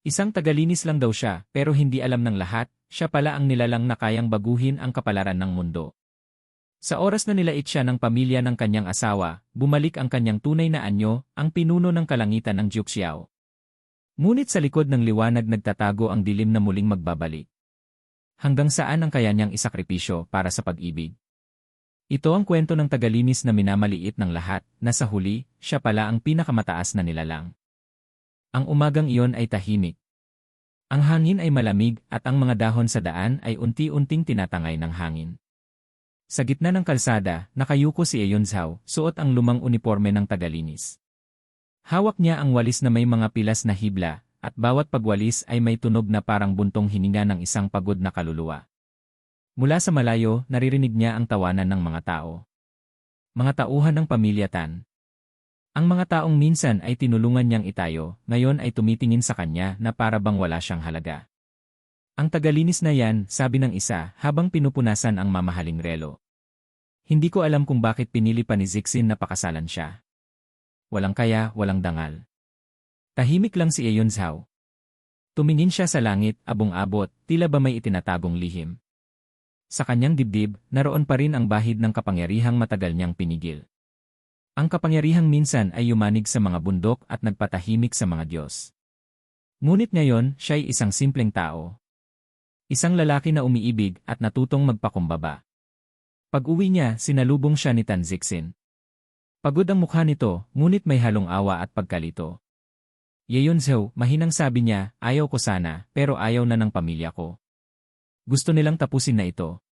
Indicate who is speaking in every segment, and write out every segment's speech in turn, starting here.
Speaker 1: Isang tagalinis lang daw siya, pero hindi alam ng lahat, siya pala ang nilalang na kayang baguhin ang kapalaran ng mundo. Sa oras na nilait siya ng pamilya ng kanyang asawa, bumalik ang kanyang tunay na anyo, ang pinuno ng kalangitan ng Juxiao. Ngunit sa likod ng liwanag nagtatago ang dilim na muling magbabalik. Hanggang saan ang kaya niyang isakripisyo para sa pag-ibig? Ito ang kwento ng tagalinis na minamaliit ng lahat, na sa huli, siya pala ang pinakamataas na nilalang. Ang umagang iyon ay tahimik. Ang hangin ay malamig at ang mga dahon sa daan ay unti-unting tinatangay ng hangin. Sa gitna ng kalsada, nakayuko si Ayon Zhao, suot ang lumang uniforme ng tagalinis. Hawak niya ang walis na may mga pilas na hibla, at bawat pagwalis ay may tunog na parang buntong hininga ng isang pagod na kaluluwa. Mula sa malayo, naririnig niya ang tawanan ng mga tao. Mga tauhan ng pamilya Tan, ang mga taong minsan ay tinulungan niyang itayo, ngayon ay tumitingin sa kanya na para bang wala siyang halaga. Ang tagalinis na yan, sabi ng isa, habang pinupunasan ang mamahaling relo. Hindi ko alam kung bakit pinili pa ni Zixin na pakasalan siya. Walang kaya, walang dangal. Tahimik lang si Ayon Zhao. Tumingin siya sa langit, abong-abot, tila ba may itinatagong lihim. Sa kanyang dibdib, naroon pa rin ang bahid ng kapangyarihang matagal niyang pinigil. Ang kapangyarihang minsan ay yumanig sa mga bundok at nagpatahimik sa mga Diyos. Ngunit ngayon, siya'y isang simpleng tao. Isang lalaki na umiibig at natutong magpakumbaba. Pag-uwi niya, sinalubong siya ni Tanzixin. Pagod ang mukha nito, ngunit may halong awa at pagkalito. Yeyunzhou, mahinang sabi niya, ayaw ko sana, pero ayaw na ng pamilya ko. Gusto nilang tapusin na ito.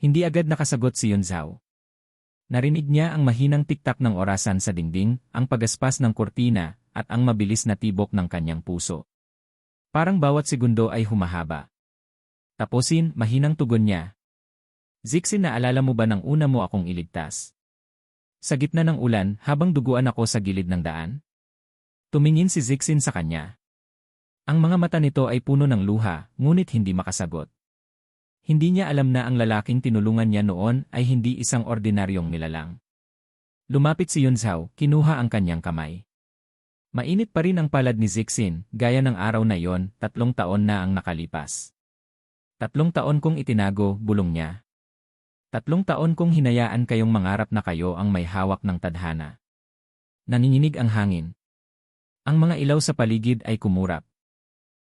Speaker 1: Hindi agad nakasagot si Yunzhao. Narinig niya ang mahinang tiktak ng orasan sa dingding, ang pagaspas ng kurtina, at ang mabilis na tibok ng kanyang puso. Parang bawat segundo ay humahaba. Tapusin, mahinang tugon niya. Zixin naalala mo ba ng una mo akong iligtas? Sa gitna ng ulan, habang duguan ako sa gilid ng daan? Tumingin si Zixin sa kanya. Ang mga mata nito ay puno ng luha, ngunit hindi makasagot. Hindi niya alam na ang lalaking tinulungan niya noon ay hindi isang ordinaryong nilalang. Lumapit si Yunzhao, kinuha ang kanyang kamay. Mainit pa rin ang palad ni Zixin, gaya ng araw na yon, tatlong taon na ang nakalipas. Tatlong taon kong itinago, bulong niya. Tatlong taon kong hinayaan kayong mangarap na kayo ang may hawak ng tadhana. Nanginginig ang hangin. Ang mga ilaw sa paligid ay kumurap.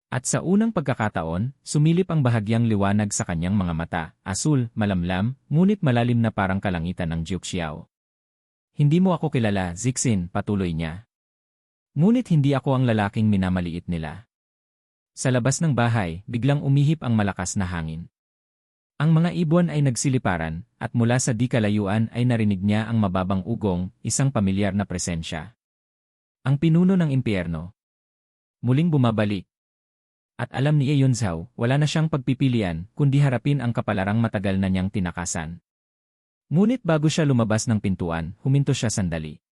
Speaker 1: At sa unang pagkakataon, sumilip ang bahagyang liwanag sa kanyang mga mata, asul, malamlam, ngunit malalim na parang kalangitan ng Jiuxiao. Hindi mo ako kilala, Zixin, patuloy niya. Ngunit hindi ako ang lalaking minamaliit nila. Sa labas ng bahay, biglang umihip ang malakas na hangin. Ang mga ibon ay nagsiliparan, at mula sa di kalayuan ay narinig niya ang mababang ugong, isang pamilyar na presensya. Ang pinuno ng impyerno. Muling bumabalik, at alam ni Ayon Zhao, wala na siyang pagpipilian, kundi harapin ang kapalarang matagal na niyang tinakasan. Ngunit bago siya lumabas ng pintuan, huminto siya sandali.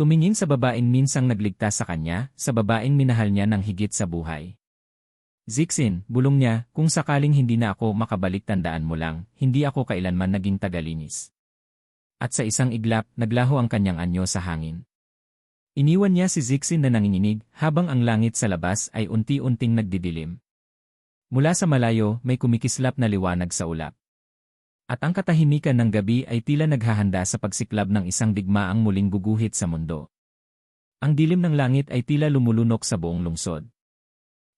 Speaker 1: Tumingin sa babaeng minsang nagligtas sa kanya, sa babaeng minahal niya ng higit sa buhay. Zixin, bulong niya, kung sakaling hindi na ako makabalik tandaan mo lang, hindi ako kailanman naging tagalinis. At sa isang iglap, naglaho ang kanyang anyo sa hangin. Iniwan niya si Zixin na nanginginig habang ang langit sa labas ay unti-unting nagdidilim. Mula sa malayo may kumikislap na liwanag sa ulap. At ang katahimikan ng gabi ay tila naghahanda sa pagsiklab ng isang digmaang muling guguhit sa mundo. Ang dilim ng langit ay tila lumulunok sa buong lungsod.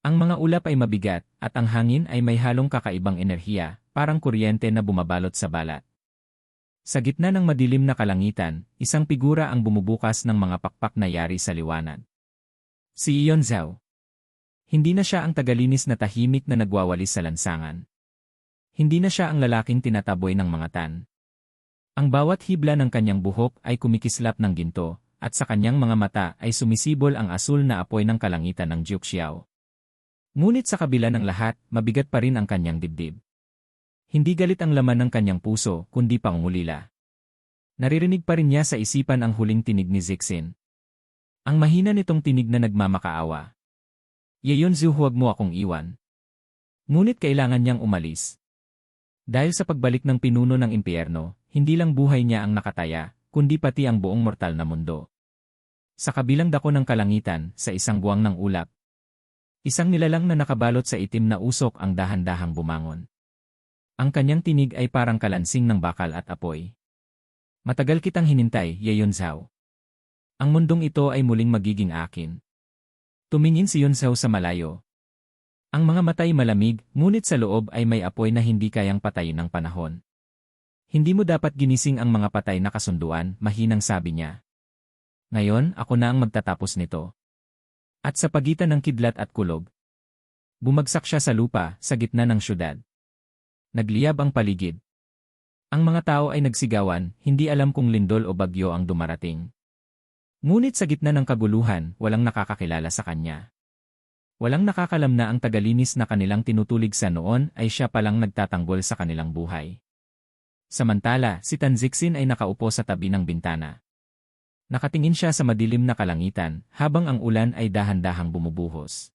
Speaker 1: Ang mga ulap ay mabigat at ang hangin ay may halong kakaibang enerhiya, parang kuryente na bumabalot sa balat. Sa gitna ng madilim na kalangitan, isang figura ang bumubukas ng mga pakpak na yari sa liwanag. Si Ion Zhao. Hindi na siya ang tagalinis na tahimik na nagwawalis sa lansangan. Hindi na siya ang lalaking tinataboy ng mga tan. Ang bawat hibla ng kanyang buhok ay kumikislap ng ginto, at sa kanyang mga mata ay sumisibol ang asul na apoy ng kalangitan ng Jiuxiao. Ngunit sa kabila ng lahat, mabigat pa rin ang kanyang dibdib. Hindi galit ang laman ng kanyang puso, kundi pangungulila. Naririnig pa rin niya sa isipan ang huling tinig ni Zixin. Ang mahina nitong tinig na nagmamakaawa. Yeyunzu huwag mo akong iwan. Ngunit kailangan niyang umalis. Dahil sa pagbalik ng pinuno ng impyerno, hindi lang buhay niya ang nakataya, kundi pati ang buong mortal na mundo. Sa kabilang dako ng kalangitan, sa isang buwang ng ulap, Isang nilalang na nakabalot sa itim na usok ang dahan-dahang bumangon. Ang kanyang tinig ay parang kalansing ng bakal at apoy. Matagal kitang hinintay, Yeon Zhao. Ang mundong ito ay muling magiging akin. Tumingin si Yun Zhao sa malayo. Ang mga matay malamig, ngunit sa loob ay may apoy na hindi kayang patayin ng panahon. Hindi mo dapat ginising ang mga patay na kasunduan, mahinang sabi niya. Ngayon, ako na ang magtatapos nito. At sa pagitan ng kidlat at kulog, bumagsak siya sa lupa, sa gitna ng syudad. Nagliyab ang paligid. Ang mga tao ay nagsigawan, hindi alam kung lindol o bagyo ang dumarating. Ngunit sa gitna ng kaguluhan, walang nakakakilala sa kanya. Walang nakakalam na ang tagalinis na kanilang tinutulig sa noon ay siya palang nagtatanggol sa kanilang buhay. Samantala, si Tanzixin ay nakaupo sa tabi ng bintana. Nakatingin siya sa madilim na kalangitan habang ang ulan ay dahan-dahang bumubuhos.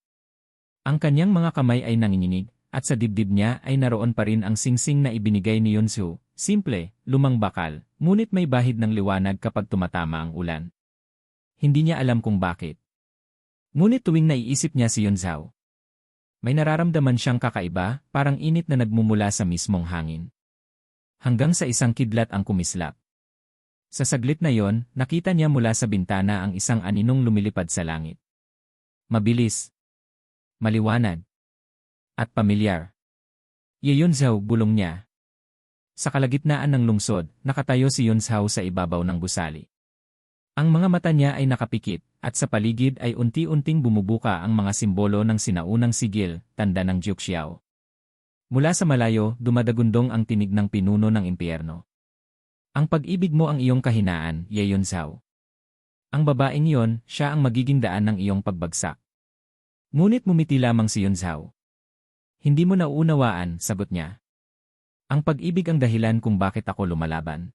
Speaker 1: Ang kanyang mga kamay ay nanginginig, at sa dibdib niya ay naroon pa rin ang singsing na ibinigay ni Yunsu, simple, lumang bakal, ngunit may bahid ng liwanag kapag tumatama ang ulan. Hindi niya alam kung bakit. Ngunit tuwing naiisip niya si Yunzao, may nararamdaman siyang kakaiba, parang init na nagmumula sa mismong hangin. Hanggang sa isang kidlat ang kumislap. Sa saglit na yon, nakita niya mula sa bintana ang isang aninong lumilipad sa langit. Mabilis. Maliwanag at pamilyar. Yeyunzhao bulong niya. Sa kalagitnaan ng lungsod, nakatayo si Yunzhao sa ibabaw ng gusali. Ang mga mata niya ay nakapikit, at sa paligid ay unti-unting bumubuka ang mga simbolo ng sinaunang sigil, tanda ng Juxiao. Mula sa malayo, dumadagundong ang tinig ng pinuno ng impyerno. Ang pag-ibig mo ang iyong kahinaan, Yeyunzhao. Ang babaeng iyon, siya ang magiging daan ng iyong pagbagsak. Ngunit mumiti lamang si Yunzhao. Hindi mo nauunawaan, sagot niya. Ang pag-ibig ang dahilan kung bakit ako lumalaban.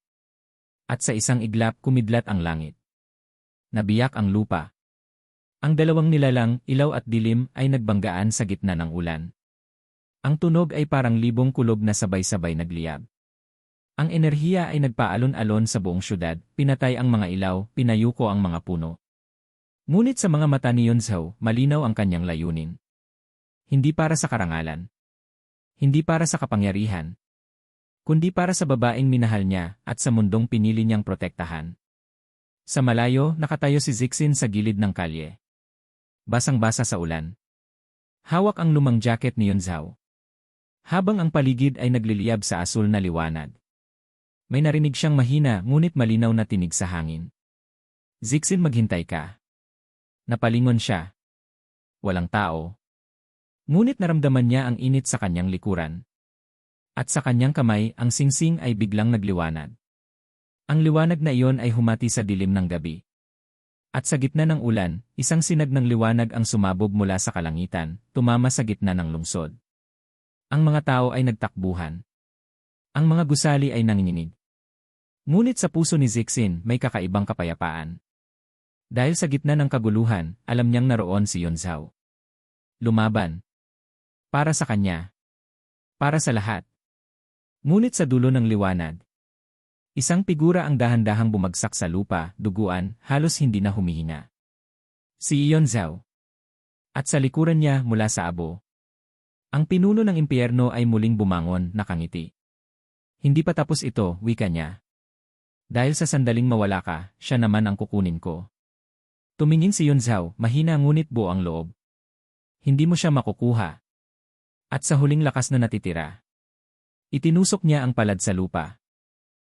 Speaker 1: At sa isang iglap kumidlat ang langit. Nabiyak ang lupa. Ang dalawang nilalang, ilaw at dilim, ay nagbanggaan sa gitna ng ulan. Ang tunog ay parang libong kulog na sabay-sabay nagliyab. Ang enerhiya ay nagpaalon-alon sa buong syudad, pinatay ang mga ilaw, pinayuko ang mga puno. Ngunit sa mga mata ni Yunzhao, malinaw ang kanyang layunin. Hindi para sa karangalan. Hindi para sa kapangyarihan. Kundi para sa babaeng minahal niya at sa mundong pinili niyang protektahan. Sa malayo, nakatayo si Zixin sa gilid ng kalye. Basang-basa sa ulan. Hawak ang lumang jacket ni Yunzao. Habang ang paligid ay nagliliyab sa asul na liwanag. May narinig siyang mahina ngunit malinaw na tinig sa hangin. Zixin maghintay ka. Napalingon siya. Walang tao. Ngunit naramdaman niya ang init sa kanyang likuran. At sa kanyang kamay, ang singsing ay biglang nagliwanag. Ang liwanag na iyon ay humati sa dilim ng gabi. At sa gitna ng ulan, isang sinag ng liwanag ang sumabog mula sa kalangitan, tumama sa gitna ng lungsod. Ang mga tao ay nagtakbuhan. Ang mga gusali ay nanginginig. Ngunit sa puso ni Zixin may kakaibang kapayapaan. Dahil sa gitna ng kaguluhan, alam niyang naroon si Yunzao. Lumaban. Para sa kanya. Para sa lahat. Ngunit sa dulo ng liwanag. Isang figura ang dahan-dahang bumagsak sa lupa, duguan, halos hindi na humihina. Si Ion Zhao. At sa likuran niya mula sa abo. Ang pinuno ng impyerno ay muling bumangon, nakangiti. Hindi pa tapos ito, wika niya. Dahil sa sandaling mawala ka, siya naman ang kukunin ko. Tumingin si Yun Zhao, mahina ngunit buo ang loob. Hindi mo siya makukuha. At sa huling lakas na natitira, itinusok niya ang palad sa lupa.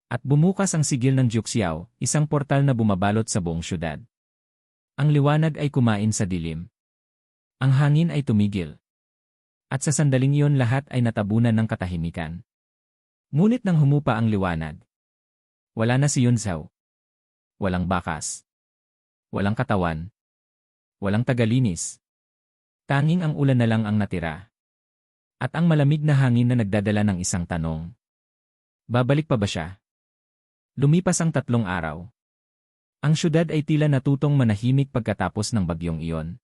Speaker 1: At bumukas ang sigil ng Juxiao, isang portal na bumabalot sa buong syudad. Ang liwanag ay kumain sa dilim. Ang hangin ay tumigil. At sa sandaling iyon lahat ay natabunan ng katahimikan. Ngunit nang humupa ang liwanag, wala na si Yunzao. Walang bakas. Walang katawan. Walang tagalinis. Tanging ang ulan na lang ang natira. At ang malamig na hangin na nagdadala ng isang tanong. Babalik pa ba siya? Lumipas ang tatlong araw. Ang syudad ay tila natutong manahimik pagkatapos ng bagyong iyon.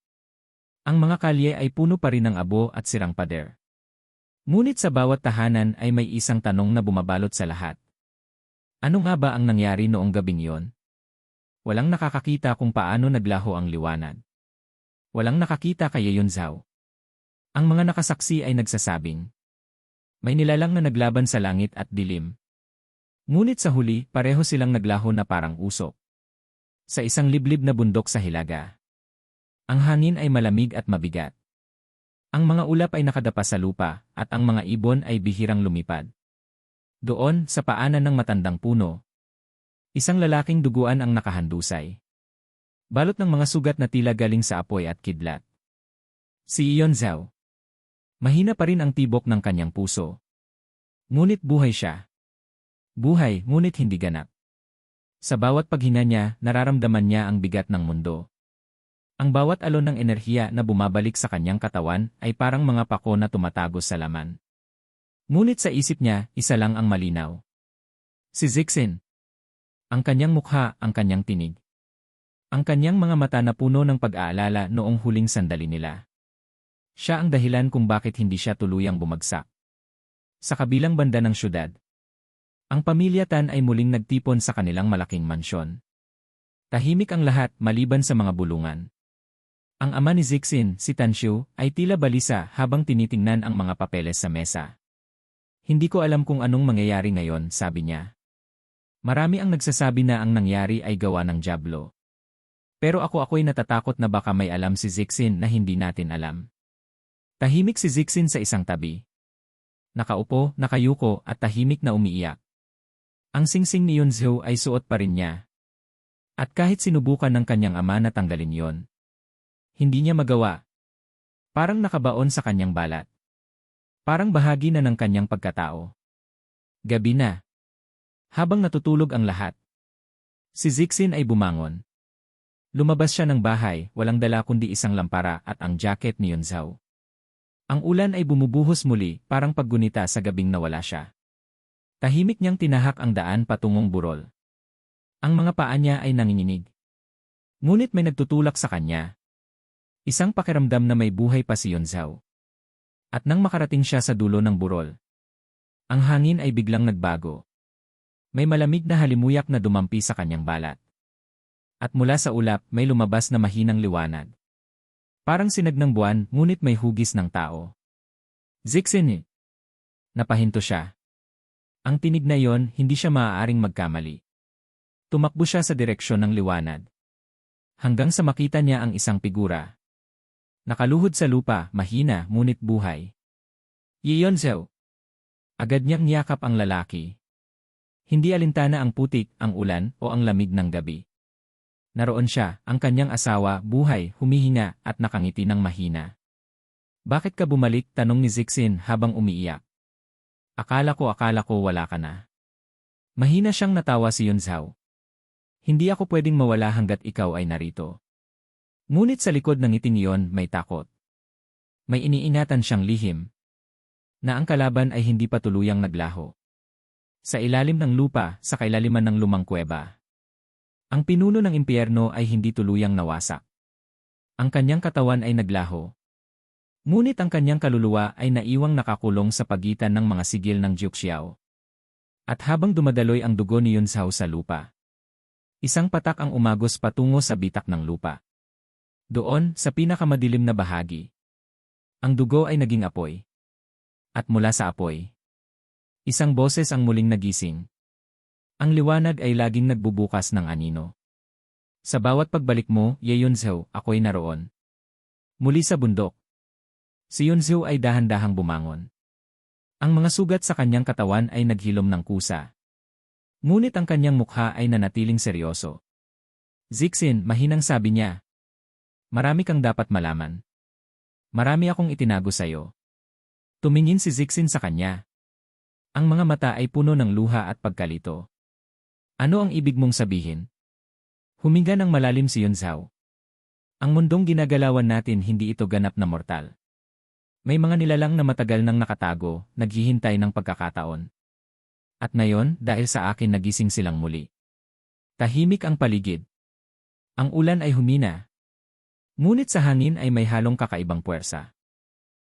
Speaker 1: Ang mga kalye ay puno pa rin ng abo at sirang pader. Ngunit sa bawat tahanan ay may isang tanong na bumabalot sa lahat. Ano nga ba ang nangyari noong gabing iyon? Walang nakakakita kung paano naglaho ang liwanag. Walang nakakita kay Yunzao. Ang mga nakasaksi ay nagsasabing, may nilalang na naglaban sa langit at dilim. Ngunit sa huli, pareho silang naglaho na parang usok. Sa isang liblib na bundok sa Hilaga. Ang hangin ay malamig at mabigat. Ang mga ulap ay nakadapa sa lupa, at ang mga ibon ay bihirang lumipad. Doon, sa paanan ng matandang puno, isang lalaking duguan ang nakahandusay. Balot ng mga sugat na tila galing sa apoy at kidlat. Si Ion Zhao. Mahina pa rin ang tibok ng kanyang puso. Ngunit buhay siya. Buhay, ngunit hindi ganap. Sa bawat paghina niya, nararamdaman niya ang bigat ng mundo. Ang bawat alon ng enerhiya na bumabalik sa kanyang katawan ay parang mga pako na tumatago sa laman. Ngunit sa isip niya, isa lang ang malinaw. Si Zixin. Ang kanyang mukha, ang kanyang tinig. Ang kanyang mga mata na puno ng pag-aalala noong huling sandali nila. Siya ang dahilan kung bakit hindi siya tuluyang bumagsak. Sa kabilang banda ng syudad, ang pamilya Tan ay muling nagtipon sa kanilang malaking mansyon. Tahimik ang lahat maliban sa mga bulungan. Ang ama ni Zixin, si Tanshu, ay tila balisa habang tinitingnan ang mga papeles sa mesa. Hindi ko alam kung anong mangyayari ngayon, sabi niya. Marami ang nagsasabi na ang nangyari ay gawa ng Diablo. Pero ako ako'y natatakot na baka may alam si Zixin na hindi natin alam. Tahimik si Zixin sa isang tabi. Nakaupo, nakayuko at tahimik na umiiyak. Ang singsing ni Yunzhou ay suot pa rin niya. At kahit sinubukan ng kanyang ama na tanggalin yon, hindi niya magawa. Parang nakabaon sa kanyang balat. Parang bahagi na ng kanyang pagkatao. Gabi na. Habang natutulog ang lahat. Si Zixin ay bumangon. Lumabas siya ng bahay, walang dala kundi isang lampara at ang jacket ni Yunzhou. Ang ulan ay bumubuhos muli, parang paggunita sa gabing nawala siya. Tahimik niyang tinahak ang daan patungong burol. Ang mga paa niya ay nanginginig. Ngunit may nagtutulak sa kanya. Isang pakiramdam na may buhay pa si Yonzao. At nang makarating siya sa dulo ng burol, ang hangin ay biglang nagbago. May malamig na halimuyak na dumampi sa kanyang balat. At mula sa ulap may lumabas na mahinang liwanag. Parang sinag ng buwan, ngunit may hugis ng tao. Zixin eh. Napahinto siya. Ang tinig na yon, hindi siya maaaring magkamali. Tumakbo siya sa direksyon ng liwanag. Hanggang sa makita niya ang isang figura. Nakaluhod sa lupa, mahina, ngunit buhay. Yiyonzeo. Agad niyang niyakap ang lalaki. Hindi alintana ang putik, ang ulan, o ang lamig ng gabi. Naroon siya, ang kanyang asawa, buhay, humihinga, at nakangiti ng mahina. Bakit ka bumalik? Tanong ni Zixin habang umiiyak. Akala ko akala ko wala ka na. Mahina siyang natawa si Yunzhao. Hindi ako pwedeng mawala hanggat ikaw ay narito. Ngunit sa likod ng ngiti niyon may takot. May iniingatan siyang lihim. Na ang kalaban ay hindi pa tuluyang naglaho. Sa ilalim ng lupa, sa kailaliman ng lumang kuweba. Ang pinuno ng impyerno ay hindi tuluyang nawasak. Ang kanyang katawan ay naglaho. Ngunit ang kanyang kaluluwa ay naiwang nakakulong sa pagitan ng mga sigil ng Juxiao. At habang dumadaloy ang dugo ni Yunsao sa lupa, isang patak ang umagos patungo sa bitak ng lupa. Doon, sa pinakamadilim na bahagi, ang dugo ay naging apoy. At mula sa apoy, isang boses ang muling nagising. Ang liwanag ay laging nagbubukas ng anino. Sa bawat pagbalik mo, Yeyunzhou, ako'y naroon. Muli sa bundok. Si Yunzhou ay dahan-dahang bumangon. Ang mga sugat sa kanyang katawan ay naghilom ng kusa. Ngunit ang kanyang mukha ay nanatiling seryoso. Zixin, mahinang sabi niya. Marami kang dapat malaman. Marami akong itinago sa'yo. Tumingin si Zixin sa kanya. Ang mga mata ay puno ng luha at pagkalito. Ano ang ibig mong sabihin? Huminga ng malalim si Yunzao. Ang mundong ginagalawan natin hindi ito ganap na mortal. May mga nilalang na matagal nang nakatago, naghihintay ng pagkakataon. At ngayon, dahil sa akin nagising silang muli. Tahimik ang paligid. Ang ulan ay humina. Ngunit sa hangin ay may halong kakaibang puwersa.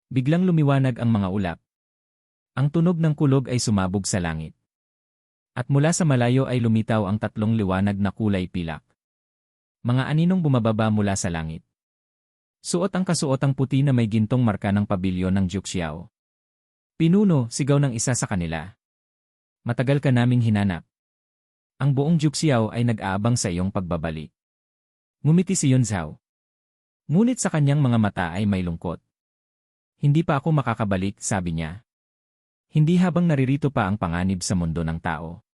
Speaker 1: Biglang lumiwanag ang mga ulap. Ang tunog ng kulog ay sumabog sa langit. At mula sa malayo ay lumitaw ang tatlong liwanag na kulay pilak. Mga aninong bumababa mula sa langit. Suot ang kasuotang puti na may gintong marka ng pabilyon ng Juxiao. Pinuno, sigaw ng isa sa kanila. Matagal ka naming hinanap. Ang buong Juxiao ay nag-aabang sa iyong pagbabalik. Ngumiti si Yunzhao. Ngunit sa kanyang mga mata ay may lungkot. Hindi pa ako makakabalik, sabi niya. Hindi habang naririto pa ang panganib sa mundo ng tao.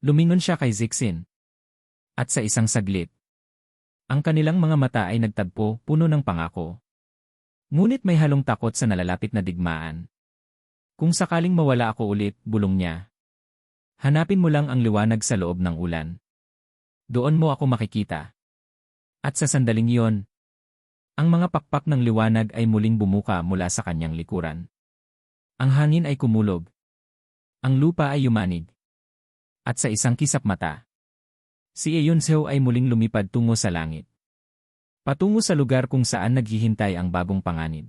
Speaker 1: Lumingon siya kay Zixin. At sa isang saglit, ang kanilang mga mata ay nagtagpo, puno ng pangako. Ngunit may halong takot sa nalalapit na digmaan. Kung sakaling mawala ako ulit, bulong niya. Hanapin mo lang ang liwanag sa loob ng ulan. Doon mo ako makikita. At sa sandaling iyon, ang mga pakpak ng liwanag ay muling bumuka mula sa kanyang likuran. Ang hangin ay kumulog. Ang lupa ay yumanig. At sa isang kisap mata, Si Eyonseo ay muling lumipad tungo sa langit. Patungo sa lugar kung saan naghihintay ang bagong panganib.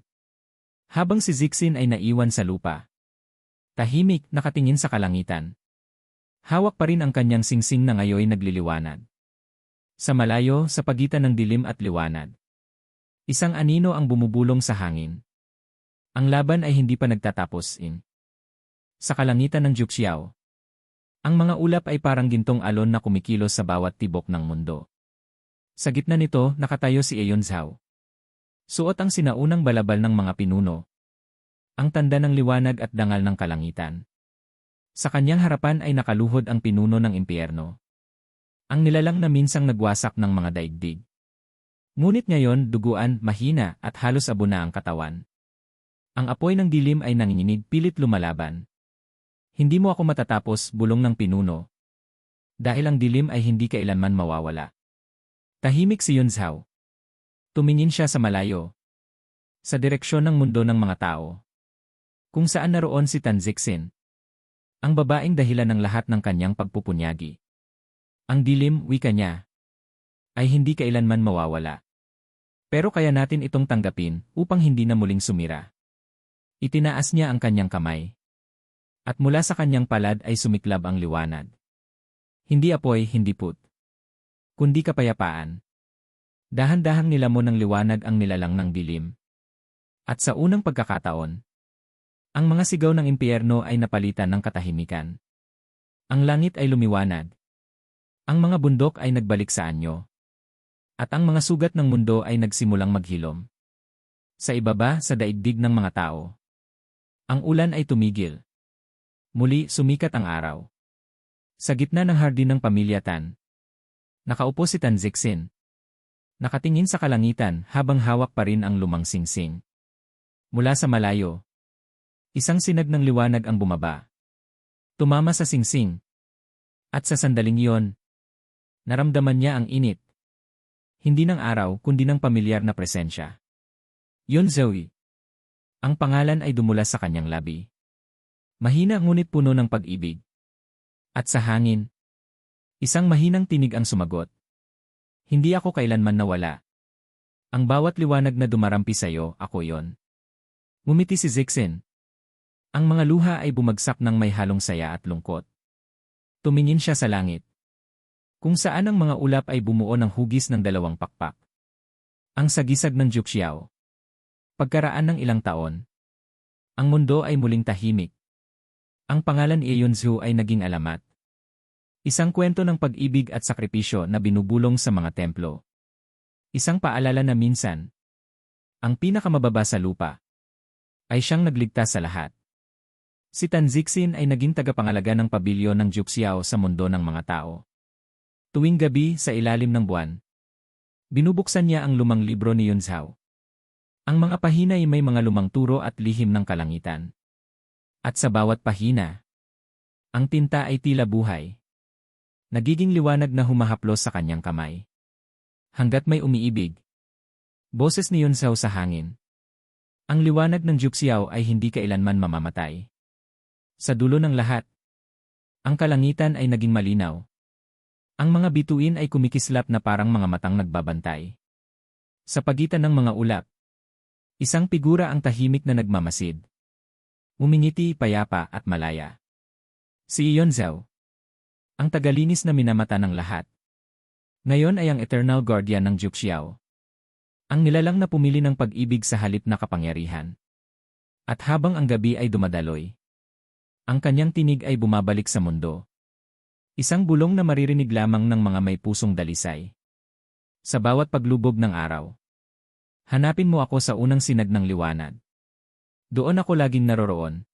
Speaker 1: Habang si Zixin ay naiwan sa lupa. Tahimik, nakatingin sa kalangitan. Hawak pa rin ang kanyang singsing na ngayoy nagliliwanag. Sa malayo, sa pagitan ng dilim at liwanag. Isang anino ang bumubulong sa hangin. Ang laban ay hindi pa nagtatapos in. Sa kalangitan ng Juxiao, ang mga ulap ay parang gintong alon na kumikilos sa bawat tibok ng mundo. Sa gitna nito, nakatayo si Aeon Zhao. Suot ang sinaunang balabal ng mga pinuno. Ang tanda ng liwanag at dangal ng kalangitan. Sa kanyang harapan ay nakaluhod ang pinuno ng impyerno. Ang nilalang na minsang nagwasak ng mga daigdig. Ngunit ngayon, duguan, mahina, at halos abo na ang katawan. Ang apoy ng dilim ay nanginginig pilit lumalaban. Hindi mo ako matatapos, bulong ng pinuno. Dahil ang dilim ay hindi kailanman mawawala. Tahimik si Yunzhao. Tumingin siya sa malayo. Sa direksyon ng mundo ng mga tao. Kung saan naroon si Tanzixin. Ang babaeng dahilan ng lahat ng kanyang pagpupunyagi. Ang dilim, wika niya, ay hindi kailanman mawawala. Pero kaya natin itong tanggapin upang hindi na muling sumira. Itinaas niya ang kanyang kamay. At mula sa kanyang palad ay sumiklab ang liwanag. Hindi apoy, hindi put. Kundi kapayapaan. Dahan-dahang nilamon ng liwanag ang nilalang ng dilim. At sa unang pagkakataon, ang mga sigaw ng impyerno ay napalitan ng katahimikan. Ang langit ay lumiwanag. Ang mga bundok ay nagbalik sa anyo. At ang mga sugat ng mundo ay nagsimulang maghilom. Sa ibaba, sa daigdig ng mga tao. Ang ulan ay tumigil. Muli, sumikat ang araw. Sa gitna ng hardin ng pamilya Tan, nakaupo si Tan Zixin. Nakatingin sa kalangitan habang hawak pa rin ang lumang singsing. Mula sa malayo, isang sinag ng liwanag ang bumaba. Tumama sa singsing. At sa sandaling iyon, naramdaman niya ang init. Hindi ng araw kundi ng pamilyar na presensya. Yun Zoe. Ang pangalan ay dumula sa kanyang labi. Mahina ngunit puno ng pag-ibig. At sa hangin, isang mahinang tinig ang sumagot. Hindi ako kailanman nawala. Ang bawat liwanag na dumarampi sa iyo, ako yon. Ngumiti si Zixin. Ang mga luha ay bumagsak ng may halong saya at lungkot. Tumingin siya sa langit. Kung saan ang mga ulap ay bumuo ng hugis ng dalawang pakpak. Ang sagisag ng Juxiao. Pagkaraan ng ilang taon, ang mundo ay muling tahimik. Ang pangalan Iyunzu ay naging alamat. Isang kwento ng pag-ibig at sakripisyo na binubulong sa mga templo. Isang paalala na minsan, ang pinakamababa sa lupa, ay siyang nagligtas sa lahat. Si Tanzixin ay naging tagapangalaga ng pabilyon ng Juxiao sa mundo ng mga tao. Tuwing gabi sa ilalim ng buwan, binubuksan niya ang lumang libro ni Yunzhao. Ang mga pahina ay may mga lumang turo at lihim ng kalangitan. At sa bawat pahina, ang tinta ay tila buhay. Nagiging liwanag na humahaplos sa kanyang kamay. Hanggat may umiibig. Boses ni Yunsao sa hangin. Ang liwanag ng Juxiao ay hindi kailanman mamamatay. Sa dulo ng lahat, ang kalangitan ay naging malinaw. Ang mga bituin ay kumikislap na parang mga matang nagbabantay. Sa pagitan ng mga ulap, isang figura ang tahimik na nagmamasid. Umingiti, payapa at malaya. Si Zhao. Ang tagalinis na minamata ng lahat. Ngayon ay ang Eternal Guardian ng Juxiao. Ang nilalang na pumili ng pag-ibig sa halip na kapangyarihan. At habang ang gabi ay dumadaloy, ang kanyang tinig ay bumabalik sa mundo. Isang bulong na maririnig lamang ng mga may pusong dalisay. Sa bawat paglubog ng araw. Hanapin mo ako sa unang sinag ng liwanag. Doon ako laging naroroon,